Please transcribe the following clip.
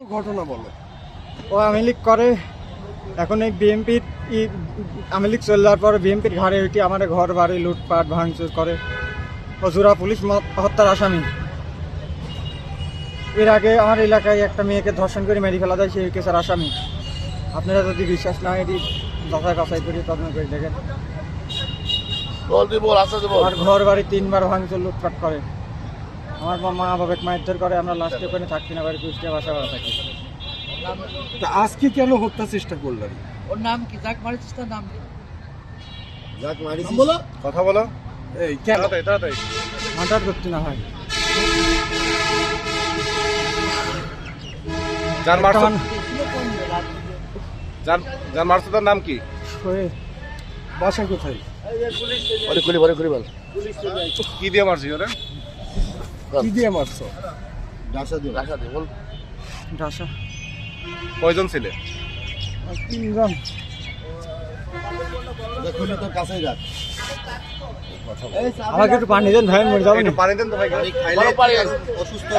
ঘটনা বলো। ও আওয়ামী লীগ করে এখন এই বিএনপির আওয়ামী লীগ চলে যাওয়ার পরে বিএনপির ঘাড়ে উঠি আমার ঘর বাড়ি লুটপাট ভাঙচুর করে। ও পুলিশ হত্যার আসামি। এর আগে আমার এলাকায় একটা মেয়েকে ধর্ষণ করে মেরে ফেলা যায় সেই কেসের আসামি। আপনারা যদি বিশ্বাস না এটি যাচাই বাছাই করে তদন্ত করে দেখেন। আমার ঘর বাড়ি তিনবার ভাঙচুর লুটপাট করে। আমার মা- মা বাবাকে মারধর করে আমরা লাস্টে ওখানে থাকছি না বাড়ি কুষ্টিয়া বাসা বাড়া থাকি তা আজকে কেন হত্যা চেষ্টা করলেন? ওর নাম কি? যাক মারিছিস তার নাম যাক মারিস বলো। কথা বলো। এই কেন? তাড়াতাড়ি মার্ডার করতে না হয়। যার মারছো যার যার মারছো তার নাম কি? বাসা কোথায়? বলে খুলি খুলি বল। কি দিয়ে মারছি ওরে? কি দিয়ে মারছো? রাখা দে বল। ডাসা। কয়জন ছিলে? তিনজন। কাছে যাক আমাকে একটু পানি দেন ভাই মরে যাব পানি দেন তো ভাই অসুস্থ